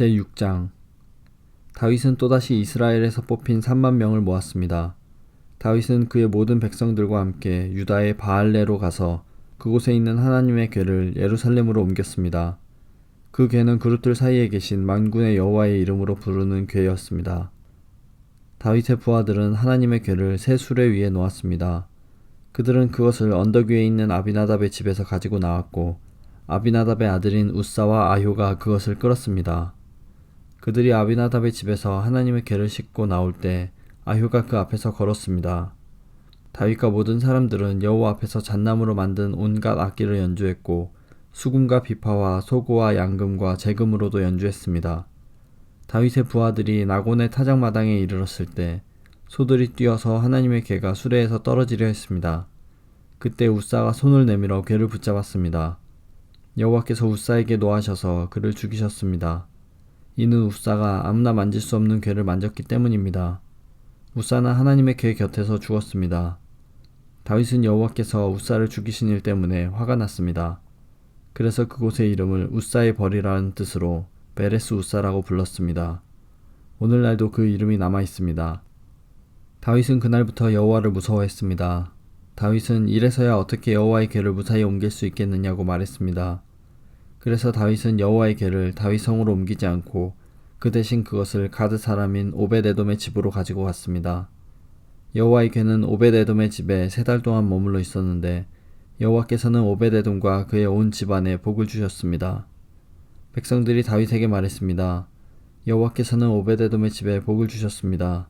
제6장 다윗은 또다시 이스라엘에서 뽑힌 3만 명을 모았습니다. 다윗은 그의 모든 백성들과 함께 유다의 바알레로 가서 그곳에 있는 하나님의 궤를 예루살렘으로 옮겼습니다. 그 궤는 그룹들 사이에 계신 만군의 여호와의 이름으로 부르는 궤였습니다. 다윗의 부하들은 하나님의 궤를 새 수레 위에 놓았습니다. 그들은 그것을 언덕 위에 있는 아비나답의 집에서 가지고 나왔고 아비나답의 아들인 우사와 아효가 그것을 끌었습니다. 그들이 아비나답의 집에서 하나님의 궤를 싣고 나올 때 아효가 그 앞에서 걸었습니다. 다윗과 모든 사람들은 여호와 앞에서 잣나무로 만든 온갖 악기를 연주했고 수금과 비파와 소고와 양금과 재금으로도 연주했습니다. 다윗의 부하들이 나곤의 타작마당에 이르렀을 때 소들이 뛰어서 하나님의 궤가 수레에서 떨어지려 했습니다. 그때 우사가 손을 내밀어 궤를 붙잡았습니다. 여호와께서 우사에게 노하셔서 그를 죽이셨습니다. 이는 우사가 아무나 만질 수 없는 궤를 만졌기 때문입니다. 우사는 하나님의 궤 곁에서 죽었습니다. 다윗은 여호와께서 우사를 죽이신 일 때문에 화가 났습니다. 그래서 그곳의 이름을 우사의 벌이라는 뜻으로 베레스 우사라고 불렀습니다. 오늘날도 그 이름이 남아 있습니다. 다윗은 그날부터 여호와를 무서워했습니다. 다윗은 이래서야 어떻게 여호와의 궤를 무사히 옮길 수 있겠느냐고 말했습니다. 그래서 다윗은 여호와의 궤를 다윗 성으로 옮기지 않고 그 대신 그것을 가드 사람인 오베데돔의 집으로 가지고 갔습니다. 여호와의 궤는 오베데돔의 집에 세 달 동안 머물러 있었는데 여호와께서는 오베데돔과 그의 온 집안에 복을 주셨습니다. 백성들이 다윗에게 말했습니다. 여호와께서는 오베데돔의 집에 복을 주셨습니다.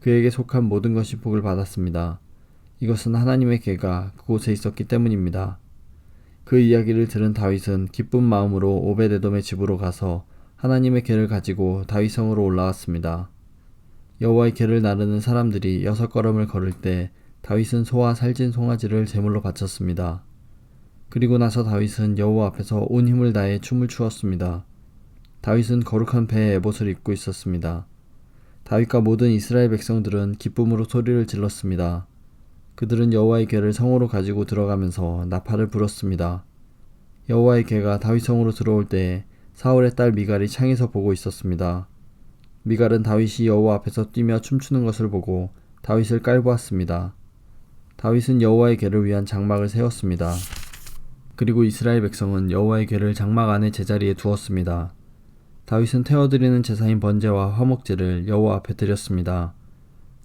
그에게 속한 모든 것이 복을 받았습니다. 이것은 하나님의 궤가 그곳에 있었기 때문입니다. 그 이야기를 들은 다윗은 기쁜 마음으로 오베데돔의 집으로 가서 하나님의 궤를 가지고 다윗성으로 올라왔습니다. 여호와의 궤를 나르는 사람들이 여섯 걸음을 걸을 때 다윗은 소와 살진 송아지를 제물로 바쳤습니다. 그리고 나서 다윗은 여호와 앞에서 온 힘을 다해 춤을 추었습니다. 다윗은 거룩한 배의 에봇을 입고 있었습니다. 다윗과 모든 이스라엘 백성들은 기쁨으로 소리를 질렀습니다. 그들은 여호와의 궤를 성으로 가지고 들어가면서 나팔을 불었습니다. 여호와의 궤가 다윗 성으로 들어올 때에 사울의 딸 미갈이 창에서 보고 있었습니다. 미갈은 다윗이 여호와 앞에서 뛰며 춤추는 것을 보고 다윗을 깔보았습니다. 다윗은 여호와의 궤를 위한 장막을 세웠습니다. 그리고 이스라엘 백성은 여호와의 궤를 장막 안에 제자리에 두었습니다. 다윗은 태워드리는 제사인 번제와 화목제를 여호와 앞에 드렸습니다.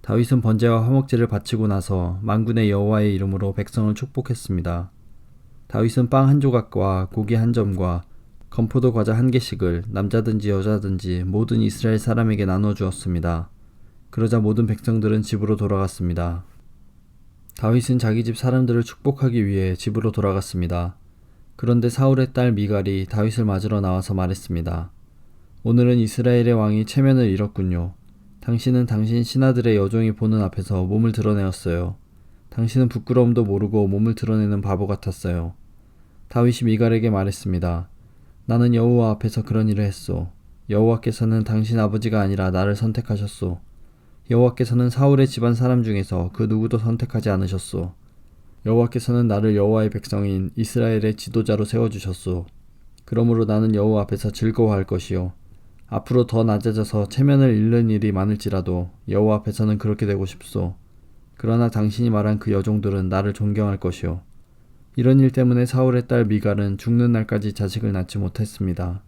다윗은 번제와 화목제를 바치고 나서 만군의 여호와의 이름으로 백성을 축복했습니다. 다윗은 빵 한 조각과 고기 한 점과 건포도 과자 한 개씩을 남자든지 여자든지 모든 이스라엘 사람에게 나눠 주었습니다. 그러자 모든 백성들은 집으로 돌아갔습니다. 다윗은 자기 집 사람들을 축복하기 위해 집으로 돌아갔습니다. 그런데 사울의 딸 미갈이 다윗을 맞으러 나와서 말했습니다. 오늘은 이스라엘의 왕이 체면을 잃었군요. 당신은 당신 신하들의 여종이 보는 앞에서 몸을 드러내었어요. 당신은 부끄러움도 모르고 몸을 드러내는 바보 같았어요. 다윗이 미갈에게 말했습니다. 나는 여호와 앞에서 그런 일을 했소. 여호와께서는 당신 아버지가 아니라 나를 선택하셨소. 여호와께서는 사울의 집안 사람 중에서 그 누구도 선택하지 않으셨소. 여호와께서는 나를 여호와의 백성인 이스라엘의 지도자로 세워 주셨소. 그러므로 나는 여호와 앞에서 즐거워할 것이요. 앞으로 더 낮아져서 체면을 잃는 일이 많을지라도 여호와 앞에서는 그렇게 되고 싶소. 그러나 당신이 말한 그 여종들은 나를 존경할 것이요. 이런 일 때문에 사울의 딸 미갈은 죽는 날까지 자식을 낳지 못했습니다.